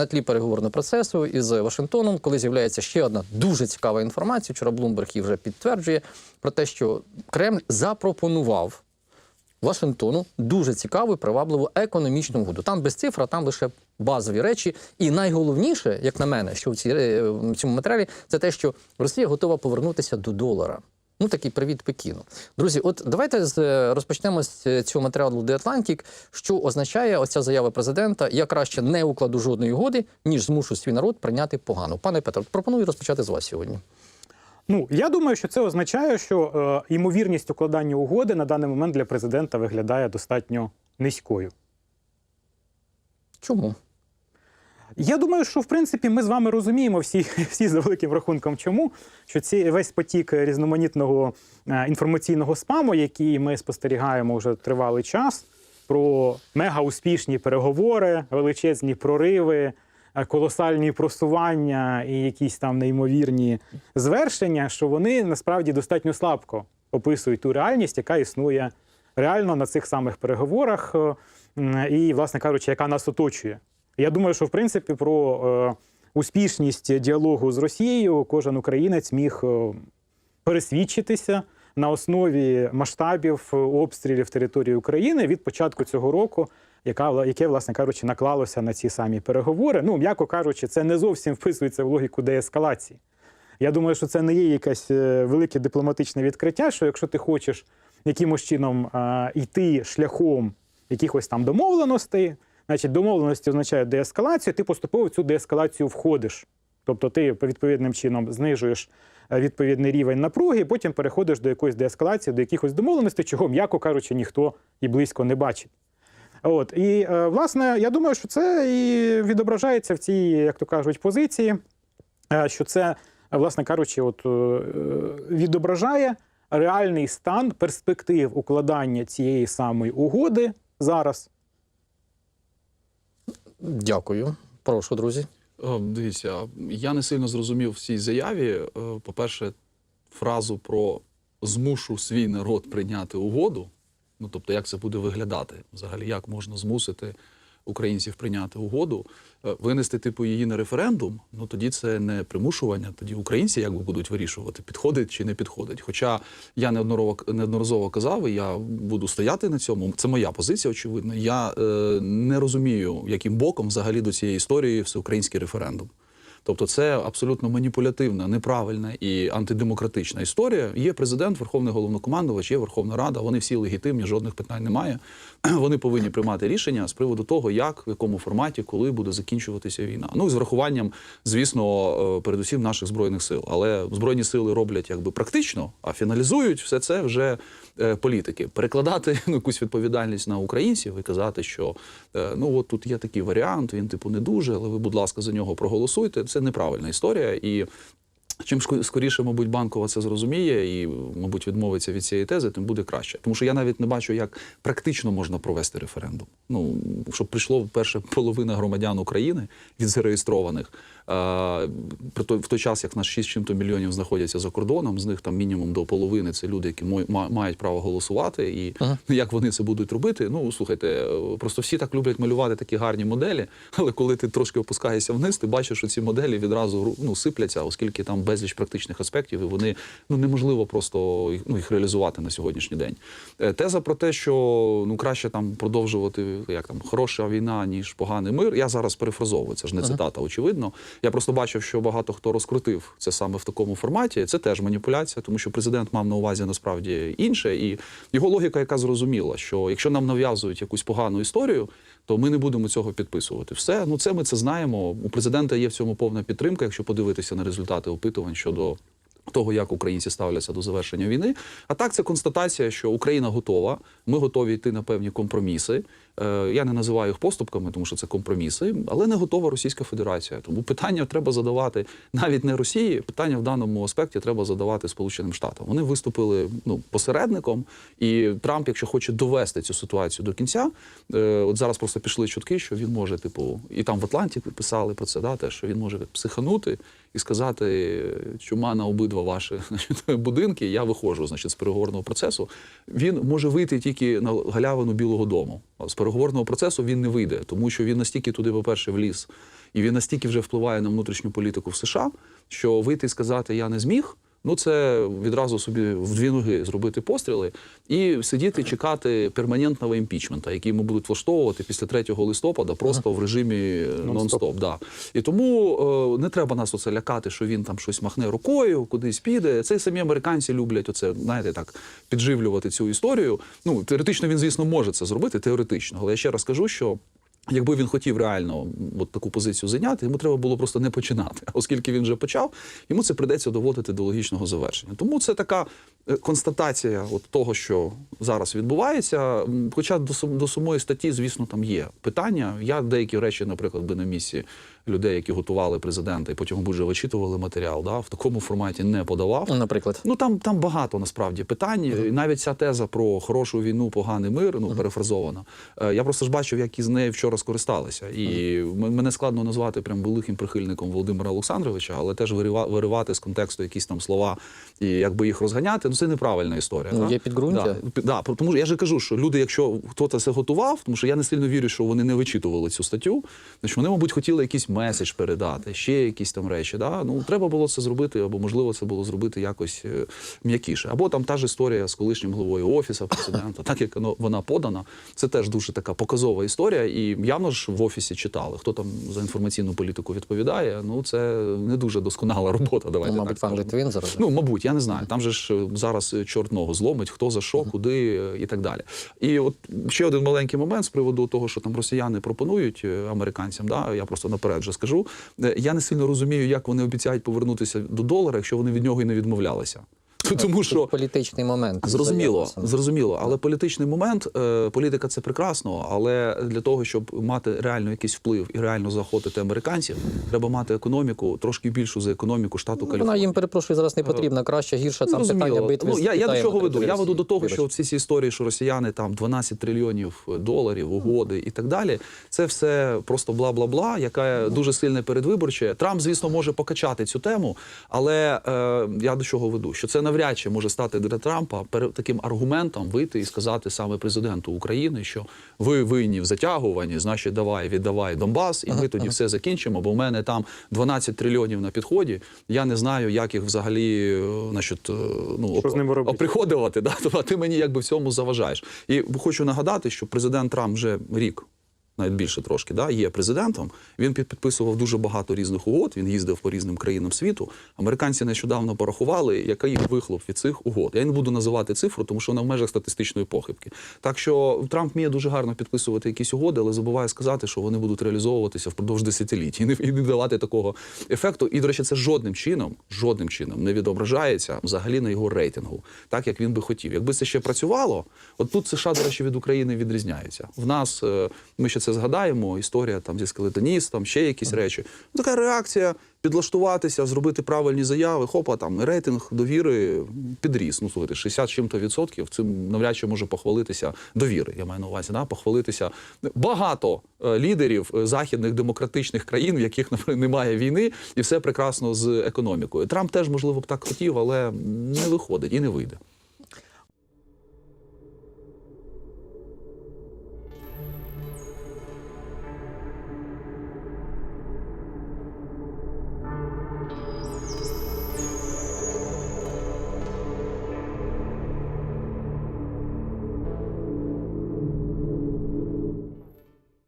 на тлі переговорного процесу із Вашингтоном, коли з'являється ще одна дуже цікава інформація. Вчора Блумберг її вже підтверджує про те, що Кремль запропонував Вашингтону дуже цікаву і привабливу економічну угоду. Там без цифр, а там лише базові речі. І найголовніше, як на мене, що в е, цьому матеріалі, це те, що Росія готова повернутися до долара. Ну, такий привіт Пекіну. Друзі, от давайте е, розпочнемо з е, цього матеріалу The Atlantic, що означає оця заява президента: я краще не укладу жодної угоди, ніж змушу свій народ прийняти погану. Пане Петро, пропоную розпочати з вас сьогодні. Ну я думаю, що це означає, що е, ймовірність укладання угоди на даний момент для президента виглядає достатньо низькою. Чому? Я думаю, що в принципі ми з вами розуміємо всі, всі за великим рахунком, чому що ці весь потік різноманітного е, інформаційного спаму, який ми спостерігаємо вже тривалий час, про мега успішні переговори, величезні прориви, е, колосальні просування і якісь там неймовірні звершення, що вони насправді достатньо слабко описують ту реальність, яка існує реально на цих самих переговорах, е, і, власне кажучи, яка нас оточує. Я думаю, що в принципі про е, успішність діалогу з Росією кожен українець міг е, пересвідчитися на основі масштабів е, обстрілів території України від початку цього року, яка яке, власне кажучи, наклалося на ці самі переговори. Ну, м'яко кажучи, це не зовсім вписується в логіку деескалації. Я думаю, що це не є якесь велике дипломатичне відкриття, що якщо ти хочеш якимось чином йти шляхом якихось там домовленостей, значить домовленості означає деескалацію, ти поступово в цю деескалацію входиш. Тобто ти відповідним чином знижуєш е, відповідний рівень напруги, і потім переходиш до якоїсь деескалації, до якихось домовленостей, чого, м'яко кажучи, ніхто і близько не бачить. От і е, власне, я думаю, що це і відображається в цій, як то кажуть, позиції, е, що це, власне кажучи, от відображає реальний стан перспектив укладання цієї самої угоди зараз. Дякую. Прошу, друзі. О, Дивіться, я не сильно зрозумів в цій заяві. Е, По-перше, фразу про змушу свій народ прийняти угоду. Ну тобто, як це буде виглядати? Взагалі, як можна змусити українців прийняти угоду, Е, винести типу її на референдум? Ну тоді це не примушування. Тоді українці якби будуть вирішувати, підходить чи не підходить. Хоча я неодноразово, неодноразово казав, і я буду стояти на цьому. Це моя позиція, очевидно. Я е, не розумію, яким боком взагалі до цієї історії всеукраїнський референдум. Тобто це абсолютно маніпулятивна, неправильна і антидемократична історія. Є президент, верховний головнокомандувач, є Верховна Рада. Вони всі легітимні, жодних питань немає. Вони повинні приймати рішення з приводу того, як, в якому форматі, коли буде закінчуватися війна. Ну з врахуванням, звісно, е, передусім наших збройних сил. Але збройні сили роблять якби практично, а фіналізують все це вже е, політики. Перекладати ну, якусь відповідальність на українців і казати, що е, ну от тут є такий варіант, він типу не дуже, але ви, будь ласка, за нього проголосуйте. Це неправильна історія. І чим скоріше, мабуть, банкова це зрозуміє і, мабуть, відмовиться від цієї тези, тим буде краще. Тому що я навіть не бачу, як практично можна провести референдум. Ну щоб прийшло перша половина громадян України від зареєстрованих. в той час, як в нас 6 чим-то мільйонів знаходяться за кордоном, з них там мінімум до половини це люди, які мають право голосувати. І Ага. як вони це будуть робити? Ну слухайте, просто всі так люблять малювати такі гарні моделі. Але коли ти трошки опускаєшся вниз, ти бачиш, що ці моделі відразу ну, сипляться, оскільки там безліч практичних аспектів, і вони ну неможливо просто ну, їх реалізувати на сьогоднішній день. Е, Теза про те, що ну краще там продовжувати як там хороша війна, ніж поганий мир. Я зараз перефразовую. Це ж не Ага. цитата, очевидно. Я просто бачив, що багато хто розкрутив це саме в такому форматі. Це теж маніпуляція, тому що президент мав на увазі насправді інше, і його логіка, яка зрозуміла, що якщо нам нав'язують якусь погану історію, то ми не будемо цього підписувати. Все, ну це ми це знаємо. У президента є в цьому повна підтримка, якщо подивитися на результати опитувань щодо. Того, як українці ставляться до завершення війни, а так це констатація, що Україна готова. Ми готові йти на певні компроміси. Е, я не називаю їх поступками, тому що це компроміси, але не готова Російська Федерація. Тому питання треба задавати навіть не Росії. Питання в даному аспекті треба задавати Сполученим Штатам. Вони виступили ну посередником, і Трамп, якщо хоче довести цю ситуацію до кінця, е, от зараз просто пішли чутки, що він може, типу, і там в Атланті писали про це, да, те, що він може психанути і сказати, чума на обидва ваші будинки, я виходжу значить, з переговорного процесу. Він може вийти тільки на галявину Білого Дому. З переговорного процесу він не вийде, тому що він настільки туди, по-перше, вліз і він настільки вже впливає на внутрішню політику в США, що вийти і сказати Я не зміг. Ну, це відразу собі в дві ноги зробити постріли і сидіти, чекати перманентного імпічмента, який йому будуть влаштовувати після 3 листопада просто в режимі е, Нон-стоп. нон-стоп. Да. І тому е, не треба нас оце лякати, що він там щось махне рукою, кудись піде. Це самі американці люблять оце, знаєте, так підживлювати цю історію. Ну, теоретично він, звісно, може це зробити, теоретично. Але я ще раз кажу, що. Якби він хотів реально от таку позицію зайняти, йому треба було просто не починати. Оскільки він вже почав, йому це придеться доводити до логічного завершення. Тому це така констатація от того, що зараз відбувається. Хоча до, до самої статті, звісно, там є питання. Я деякі речі, наприклад, би на місці людей, які готували президента і потім мабуть, вже вичитували матеріал, да, в такому форматі не подавав. Ну, Наприклад. Ну там, там багато насправді питань. І навіть ця теза про хорошу війну, поганий мир, ну перефразована. Е, Я просто ж бачив, як із нею вчора скористалися. І м- мене складно назвати прям великим прихильником Володимира Олександровича, але теж вирива- виривати з контексту якісь там слова і якби їх розганяти. Ну це неправильна історія. Ну, да? є підґрунтя. Да, да, тому я ж кажу, що люди, якщо хтось це готував, тому що я не сильно вірю, що вони не вичитували цю статтю, значить вони, мабуть, хотіли якийсь меседж передати, ще якісь там речі. Да? Ну треба було це зробити, або можливо це було зробити якось е, м'якіше. Або там та ж історія з колишнім головою офісу президента, так як вона подана. Це теж дуже така показова історія. І явно ж в офісі читали. Хто там за інформаційну політику відповідає? Ну це не дуже досконала робота. Давайте Ну, так мабуть, пан. Литвин зараз. Ну, мабуть, я не знаю. Там же ж е, зараз чорного зломить, хто за що, куди е, і так далі. І от ще один маленький момент з приводу того, що там росіяни пропонують е, американцям. Да, я просто наперед вже скажу. Е, Я не сильно розумію, як вони обіцяють повернутися до долара, якщо вони від нього і не відмовлялися. Тому що політичний момент. Зрозуміло, зрозуміло, але політичний момент, е, політика це прекрасно, але для того, щоб мати реально якийсь вплив і реально заохотити американців, треба мати економіку трошки більшу за економіку штату Ну, Вона їм перепрошую зараз не потрібна. Краще гірше там Зрозуміло. питання битви. Ну, я, я до чого веду? Я веду до того, що всі ці історії, що росіяни там 12 трильйонів доларів, угоди і так далі, це все просто бла-бла-бла, яка дуже сильне передвиборче. Трамп, звісно, може покачати цю тему, але е, я до чого веду? Що це навряд чи може стати для Трампа таким аргументом вийти і сказати саме президенту України, що ви винні в затягуванні, значить, давай віддавай Донбас, і ми тоді все закінчимо. Бо в мене там 12 трильйонів на підході. Я не знаю, як їх взагалі е, значить, е, ну, Що оприходувати. Да? А ти мені якби в цьому заважаєш. І хочу нагадати, що президент Трамп вже рік. Навіть більше трошки да, є президентом. Він підписував дуже багато різних угод. Він їздив по різним країнам світу. Американці нещодавно порахували, який вихлоп від цих угод. Я не буду називати цифру, тому що вона в межах статистичної похибки. Так що Трамп вміє дуже гарно підписувати якісь угоди, але забуває сказати, що вони будуть реалізовуватися впродовж десятиліть і не, і не давати такого ефекту. І, до речі, це жодним чином, жодним чином не відображається взагалі на його рейтингу, так як він би хотів. Якби це ще працювало, от тут США, до речі, від України відрізняється. В нас е, ми ще це згадаємо. Історія там зі скелетоністом, ще якісь речі. Ну, така реакція. Підлаштуватися, зробити правильні заяви, хопа, там рейтинг довіри підріс. Ну, слухайте, 60 чим-то відсотків цим навряд чи може похвалитися довіри. Я маю на увазі, да? похвалитися багато е, лідерів е, західних демократичних країн, в яких наприклад, немає війни, і все прекрасно з економікою. Трамп теж можливо б так хотів, але не виходить і не вийде.